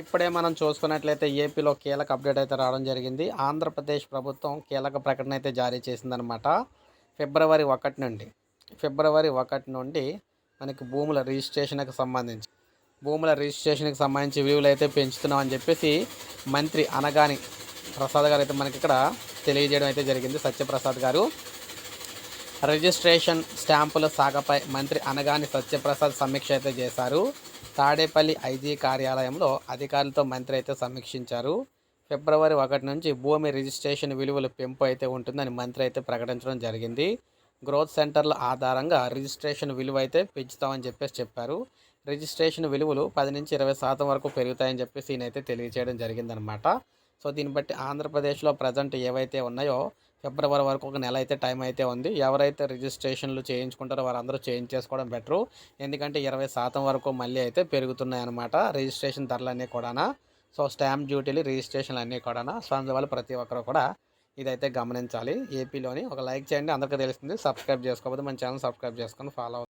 ఇప్పుడే మనం చూసుకున్నట్లయితే ఏపీలో కీలక అప్డేట్ అయితే రావడం జరిగింది. ఆంధ్రప్రదేశ్ ప్రభుత్వం కీలక ప్రకటన అయితే జారీ చేసిందనమాట ఫిబ్రవరి ఒకటి నుండి ఫిబ్రవరి ఒకటి నుండి మనకి భూముల రిజిస్ట్రేషన్కి సంబంధించి భూముల రిజిస్ట్రేషన్కి సంబంధించి విలువలు అయితే పెంచుతున్నామని చెప్పేసి మంత్రి అనగాని ప్రసాద్ గారు అయితే మనకి ఇక్కడ తెలియజేయడం అయితే జరిగింది. సత్యప్రసాద్ గారు రిజిస్ట్రేషన్ స్టాంపుల సాగపై మంత్రి అనగాని సత్యప్రసాద్ సమీక్ష అయితే చేశారు. తాడేపల్లి ఐజీ కార్యాలయంలో అధికారులతో మంత్రి అయితే సమీక్షించారు. ఫిబ్రవరి ఒకటి నుంచి భూమి రిజిస్ట్రేషన్ విలువల పెంపు అయితే ఉంటుందని మంత్రి అయితే ప్రకటించడం జరిగింది. గ్రోత్ సెంటర్ల ఆధారంగా రిజిస్ట్రేషన్ విలువ అయితే పెంచుతామని చెప్పేసి చెప్పారు. రిజిస్ట్రేషన్ విలువలు పది నుంచి ఇరవై శాతం వరకు పెరుగుతాయని చెప్పేసి ఈయనైతే తెలియజేయడం జరిగిందనమాట సో దీన్ని బట్టి ఆంధ్రప్రదేశ్లో ప్రజెంట్ ఏవైతే ఉన్నాయో ఫిబ్రవరి వరకు ఒక నెల అయితే టైం అయితే ఉంది. ఎవరైతే రిజిస్ట్రేషన్లు చేయించుకుంటారో వారందరూ చేంజ్ చేసుకోవడం బెటరు. ఎందుకంటే ఇరవై శాతం వరకు మళ్ళీ అయితే పెరుగుతున్నాయి అనమాట రిజిస్ట్రేషన్ ధరలన్నీ కూడా సో స్టాంప్ డ్యూటీలు రిజిస్ట్రేషన్లు అన్నీ కూడా సో అందువల్ల ప్రతి ఒక్కరు కూడా ఇదైతే గమనించాలి. ఏపీలోని ఒక లైక్ చేయండి. అందరికీ తెలుస్తుంది. సబ్స్క్రైబ్ చేసుకోకపోతే మన ఛానల్ సబ్స్క్రైబ్ చేసుకొని ఫాలో